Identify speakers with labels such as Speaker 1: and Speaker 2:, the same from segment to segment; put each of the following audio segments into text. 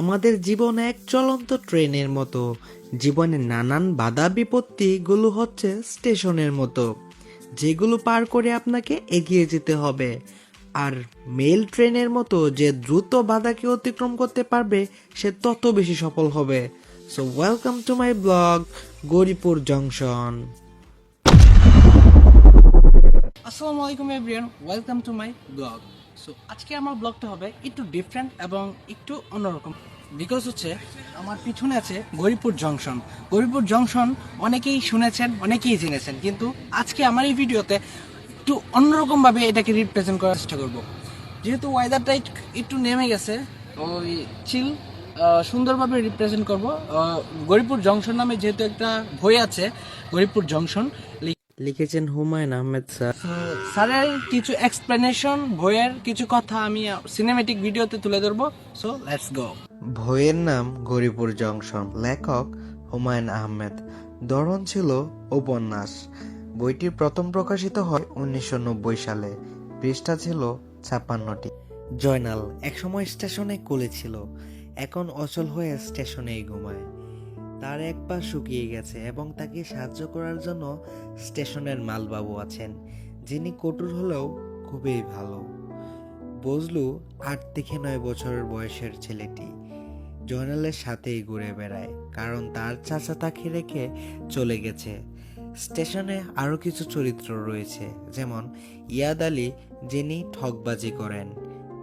Speaker 1: আমাদের জীবন এক চলন্ত ট্রেনের মতো। জীবনে নানান বাধা বিপত্তিগুলো হচ্ছে স্টেশনের মতো। যেগুলো পার করে আপনাকে এগিয়ে যেতে হবে। আর মেল ট্রেনের মতো যে দ্রুত বাধাকে অতিক্রম করতে পারবে, সে তত বেশি সফল হবে। So welcome to my blog Goripur junction
Speaker 2: আসসালামু আলাইকুম everyone welcome to my blog so আজকে আমার ব্লগটা হবে একটু ডিফারেন্ট এবং একটু অন্যরকম। বিকজ হচ্ছে, আমার পিছনে আছে গরিপুর জংশন গরিপুর জংশন অনেকেই শুনেছেন, অনেকেই জেনেছেন। কিন্তু আজকে আমার এই ভিডিওতে একটু অন্যরকমভাবে এটাকে রিপ্রেজেন্ট করার চেষ্টা করব। যেহেতু ওয়েদারটা একটু নেমে গেছে ওই চিল সুন্দরভাবে রিপ্রেজেন্ট করব। গরিপুর জংশন নামে যেহেতু একটা বই আছে গরিপুর জংশন
Speaker 1: লিখেছেন হুমায়ুন আহমেদ স্যার।
Speaker 2: স্যারের কিছু এক্সপ্লেনেশন বইয়ের কিছু কথা আমি সিনেমেটিক ভিডিওতে তুলে ধরবো। সো লেটস গো
Speaker 1: বইয়ের নাম গরিপুর জংশন। লেখক হুমায়ুন আহমেদ। ধরন ছিল উপন্যাস। বইটি প্রথম প্রকাশিত হয় উনিশশো নব্বই সালে। পৃষ্ঠা ছিল ছাপ্পান্নটি। জয়নাল একসময় স্টেশনে কোলে ছিল। এখন অচল হয়ে স্টেশনেই ঘুমায়। তার এক পা শুকিয়ে গেছে এবং তাকে সাহায্য করার জন্য স্টেশনের মালবাবু আছেন, যিনি কটুর হলেও খুবই ভালো। বজলু আট থেকে নয় বছরের বয়সের ছেলেটি। জয়নালের সাথেই ঘুরে বেড়ায়, কারণ তার চাচা তাকে রেখে চলে গেছে। স্টেশনে আরও কিছু চরিত্র রয়েছে, যেমন ইয়াদ আলী, যিনি ঠকবাজি করেন,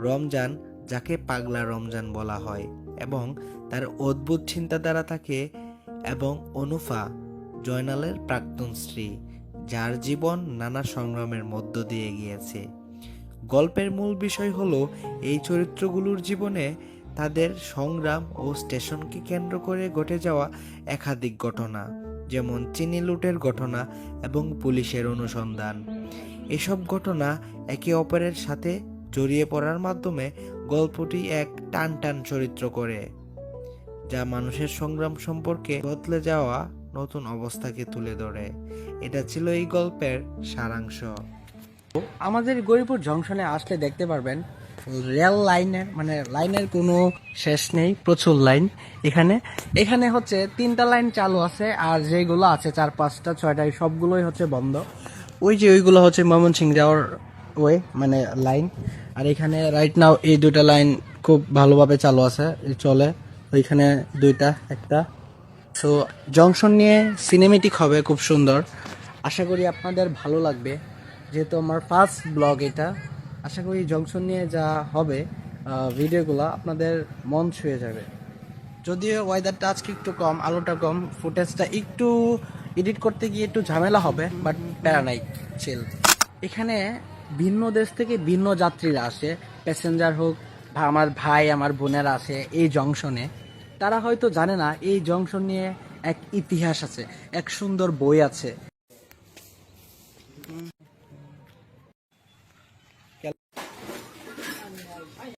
Speaker 1: রমজান, যাকে পাগলা রমজান বলা হয়, এবং তার অদ্ভুত চিন্তাধারা থাকে এবং অনুফা জয়নালের প্রাক্তন স্ত্রী, যার জীবন নানা সংগ্রামের মধ্য দিয়ে গিয়েছে। গল্পের মূল বিষয় হলো, এই চরিত্রগুলোর জীবনে তাদের সংগ্রাম ও স্টেশনকে কেন্দ্র করে ঘটে যাওয়া একাধিক ঘটনা, যেমন চিনি লুটের ঘটনা এবং পুলিশের অনুসন্ধান। এসব ঘটনা একে অপরের সাথে জড়িয়ে পড়ার মাধ্যমে গল্পটি এক টান টান চরিত্র করে। যা মানুষের সংগ্রাম সম্পর্কে বদলে যাওয়া নতুন অবস্থাকে তুলে ধরে। এটা ছিল এই গল্পের সারাংশ।
Speaker 2: আমাদের গরিপুর জংশনে আসলে দেখতে পারবেন, রেল লাইনের মানে লাইনের কোনো শেষ নেই, প্রচুর লাইন এখানে। এখানে হচ্ছে তিনটা লাইন চালু আছে, আর যেগুলো আছে, চার, পাঁচটা, ছয়টা সবগুলোই হচ্ছে বন্ধ। ওই যে ওইগুলো হচ্ছে ময়মনসিং যাওয়ার ওয়ে মানে লাইন। আর এখানে রাইট নাও এই দুটা লাইন খুব ভালোভাবে চালু আছে চলে। ওইখানে দুইটা, একটা। সো জংশন নিয়ে সিনেমেটিক হবে, খুব সুন্দর। আশা করি আপনাদের ভালো লাগবে। যেহেতু আমার ফার্স্ট ব্লগ এটা, আশা করি জংশন নিয়ে যা হবে ভিডিওগুলো আপনাদের মন ছুঁয়ে যাবে। যদিও ওয়েদারটা আজকে একটু কম, আলোটা কম ফুটেজটা একটু এডিট করতে গিয়ে একটু ঝামেলা হবে বাট প্যারা নাই চিল এখানে ভিন্ন দেশ থেকে ভিন্ন যাত্রীরা আসে প্যাসেঞ্জার হোক আমার ভাই, আমার বোনেরা আসে এই জংশনে তারা হয়তো জানে না এই জংশন নিয়ে এক ইতিহাস আছে এক সুন্দর বই আছে।